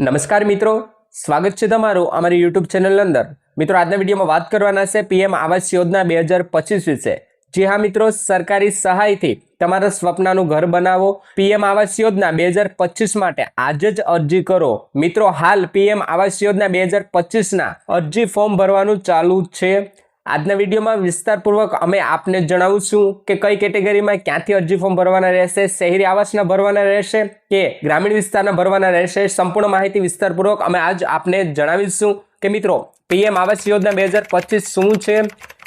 નમસ્કાર મિત્રો, સ્વાગત છે તમારું અમારી યુટ્યુબ ચેનલ અંદર. મિત્રો, આજના વિડીયોમાં વાત કરવાના છે પીએમ આવાસ યોજના બે હજાર પચીસ વિશે. જી હા મિત્રો, સરકારી સહાયથી તમારા સ્વપ્નનું ઘર બનાવો. પીએમ આવાસ યોજના બે હજાર પચીસ માટે આજે જ અરજી કરો. મિત્રો, હાલ પીએમ આવાસ યોજના બે હજાર પચીસના અરજી ફોર્મ ભરવાનું ચાલુ છે. આજના વિડીયોમાં વિસ્તારપૂર્વક અમે આપને જણાવીશું કે કઈ કેટેગરીમાં ક્યાંથી અરજી ફોર્મ ભરવાના રહેશે, શહેરી આવાસના ભરવાના રહેશે કે ગ્રામીણ વિસ્તારના ભરવાના રહેશે, સંપૂર્ણ માહિતી વિસ્તારપૂર્વક અમે આજ આપને જણાવીશું. કે મિત્રો, પીએમ આવાસ યોજના બે હજાર પચીસ શું છે?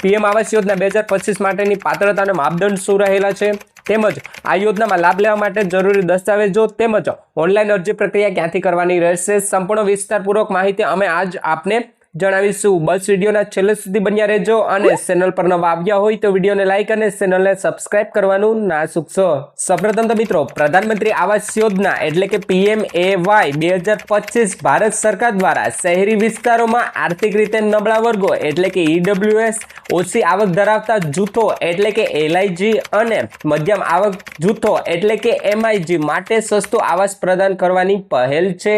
પીએમ આવાસ યોજના બે હજાર પચીસ માટેની પાત્રતાના માપદંડ શું રહેલા છે? તેમજ આ યોજનામાં લાભ લેવા માટે જરૂરી દસ્તાવેજો તેમજ ઓનલાઈન અરજી પ્રક્રિયા ક્યાંથી કરવાની રહેશે? સંપૂર્ણ વિસ્તારપૂર્વક માહિતી અમે આજ આપને જણાવીશું. બસ વિડીયોના છેલ્લે સુધી બન્યા રહેજો અને ચેનલ પર નવા આવ્યા હોય તો વિડીયોને લાઈક અને ચેનલને સબસ્ક્રાઇબ કરવાનું ના ચૂકશો સૌપ્રથમ તો મિત્રો, પ્રધાનમંત્રી આવાસ યોજના એટલે કે પીએમ એ વાય બે હજાર પચીસ ભારત સરકાર દ્વારા શહેરી વિસ્તારોમાં આર્થિક રીતે નબળા વર્ગો એટલે કે ઈડબ્લ્યુએસ ઓછી આવક ધરાવતા જૂથો એટલે કે એલઆઈજી અને મધ્યમ આવક જૂથો એટલે કે એમઆઈજી માટે સસ્તું આવાસ પ્રદાન કરવાની પહેલ છે.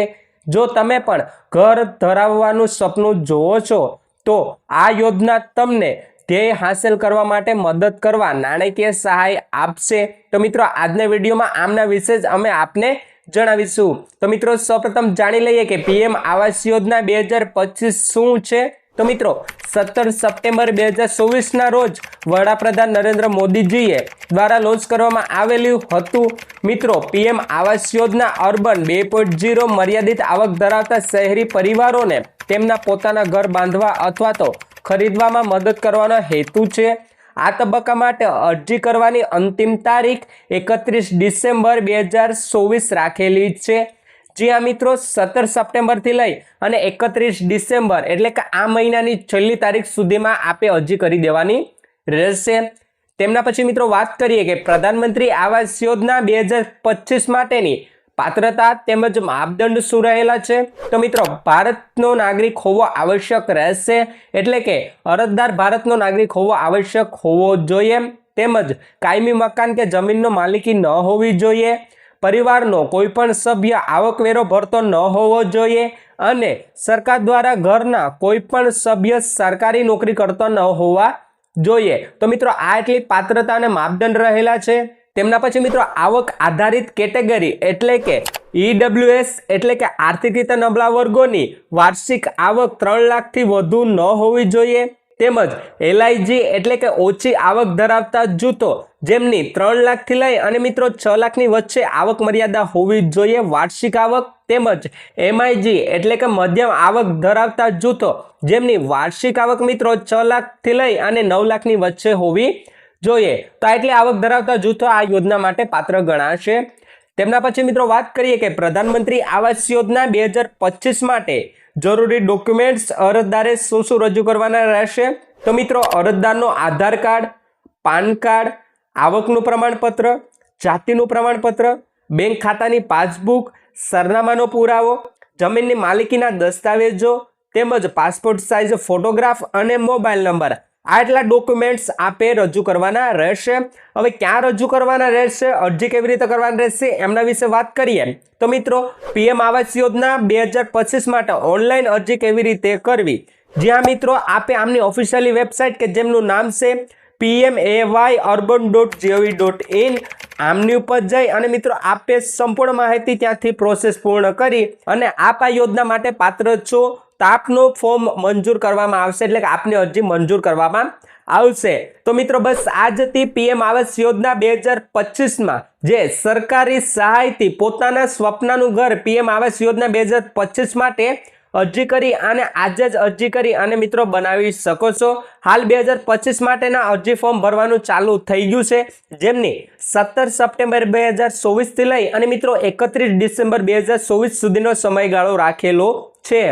જો તમે પણ ઘર ધરાવવાનું સપનું જોવો છો, તો આ યોજના તમને ધ્યેય હાંસલ કરવા માટે મદદ કરવા નાણાકીય સહાય આપશે. તો મિત્રો, આજના વિડીયોમાં આમના વિશે જ અમે આપને જણાવીશું. તો મિત્રો, સૌપ્રથમ જાણી લઈએ કે પીએમ આવાસ યોજના બે શું છે? તો મિત્રો, સત્તર સપ્ટેમ્બર બે હજાર ચોવીસના રોજ વડાપ્રધાન નરેન્દ્ર મોદીજીએ દ્વારા લોન્ચ કરવામાં આવેલું હતું. મિત્રો, પીએમ આવાસ યોજના અર્બન બે પોઈન્ટ જીરો મર્યાદિત આવક ધરાવતા શહેરી પરિવારોને તેમના પોતાના ઘર બાંધવા અથવા તો ખરીદવામાં મદદ કરવાનો હેતુ છે. આ તબક્કા માટે અરજી કરવાની અંતિમ તારીખ એકત્રીસ ડિસેમ્બર બે હજાર ચોવીસ રાખેલી છે. જી આ મિત્રો સત્તર સપ્ટેમ્બરથી લઈ અને એકત્રીસ ડિસેમ્બર એટલે કે આ મહિનાની છેલ્લી તારીખ સુધીમાં આપે અરજી કરી દેવાની રહેશે. તેમના પછી મિત્રો વાત કરીએ કે પ્રધાનમંત્રી આવાસ યોજના બે માટેની પાત્રતા તેમજ માપદંડ શું રહેલા છે? તો મિત્રો, ભારતનો નાગરિક હોવો આવશ્યક રહેશે એટલે કે અરજદાર ભારતનો નાગરિક હોવો આવશ્યક હોવો જોઈએ. તેમજ કાયમી મકાન કે જમીનનો માલિકી ન હોવી જોઈએ. પરિવારનો કોઈ પણ સભ્ય આવકવેરો ભરતો ન હોવો જોઈએ અને સરકાર દ્વારા ઘરના કોઈ પણ સભ્ય સરકારી નોકરી કરતો ન હોવા જોઈએ. તો મિત્રો, આ એટલી પાત્રતા અને માપદંડ રહેલા છે. તેમના પછી મિત્રો, આવક આધારિત કેટેગરી એટલે કે ઈડબ્લ્યુએસ એટલે કે આર્થિક રીતે નબળા વર્ગોની વાર્ષિક આવક ત્રણ લાખથી વધુ ન હોવી જોઈએ. તેમજ એલઆઈજી એટલે કે ઓછી આવક ધરાવતા જૂથો, જેમની ત્રણ લાખથી લઈ અને મિત્રો છ લાખની વચ્ચે આવક મર્યાદા હોવી જોઈએ. વાર્ષિક આવક તેમજ એમઆઈજી એટલે કે મધ્યમ આવક ધરાવતા જૂથો, જેમની વાર્ષિક આવક મિત્રો છ લાખથી લઈ અને નવ લાખની વચ્ચે હોવી જોઈએ. તો એટલે આવક ધરાવતા જૂથો આ યોજના માટે પાત્ર ગણાશે. તેમના પછી મિત્રો વાત કરીએ કે પ્રધાનમંત્રી આવાસ યોજના બે માટે જરૂરી ડોક્યુમેન્ટ્સ અરજદારે શું શું રજૂ કરવાના રહેશે? તો મિત્રો, અરજદારનો આધાર કાર્ડ, પાન કાર્ડ, આવકનું પ્રમાણપત્ર, જાતિનું પ્રમાણપત્ર, બેંક ખાતાની પાસબુક, સરનામાનો પુરાવો, જમીનની માલિકીના દસ્તાવેજો, તેમજ પાસપોર્ટ સાઇઝ ફોટોગ્રાફ અને મોબાઈલ નંબર. આટલા ડોક્યુમેન્ટ્સ આપે રજૂ કરવાના રહેશે. હવે ક્યાં રજૂ કરવાના રહેશે? અરજી કેવી રીતે કરવાની રહેશે? એમના વિશે વાત કરીએ. તો મિત્રો, પીએમ આવાસ યોજના બે હજાર પચીસ માટે ઓનલાઈન અરજી કેવી રીતે કરવી? જ્યાં મિત્રો, આપે આમની ઓફિશિયલી વેબસાઇટ કે જેમનું નામ છે PM A Y urban dot G O V dot in આમની ઉપર જઈ અને મિત્રો, આપે સંપૂર્ણ માહિતી ત્યાંથી પ્રોસેસ પૂર્ણ કરી અને આપ આ યોજના માટે પાત્ર છો. તો આપનું ફોર્મ મંજૂર કરવામાં આવશે, એટલે કે આપની અરજી મંજૂર કરવામાં આવશે. તો મિત્રો, બસ આજથી પીએમ આવાસ યોજના બે હજાર પચીસમાં જે સરકારી સહાયથી પોતાના સ્વપ્નનું ઘર પીએમ આવાસ યોજના બે હજાર પચીસ માટે અરજી કરી અને આજે જ અરજી કરી અને મિત્રો બનાવી શકો છો. હાલ બે હજાર પચીસ માટેના અરજી ફોર્મ ભરવાનું ચાલુ થઈ ગયું છે. જેમની સત્તર સપ્ટેમ્બર બે હજાર ચોવીસથી લઈ અને મિત્રો એકત્રીસ ડિસેમ્બર બે હજાર ચોવીસ સુધીનો સમયગાળો રાખેલો છે.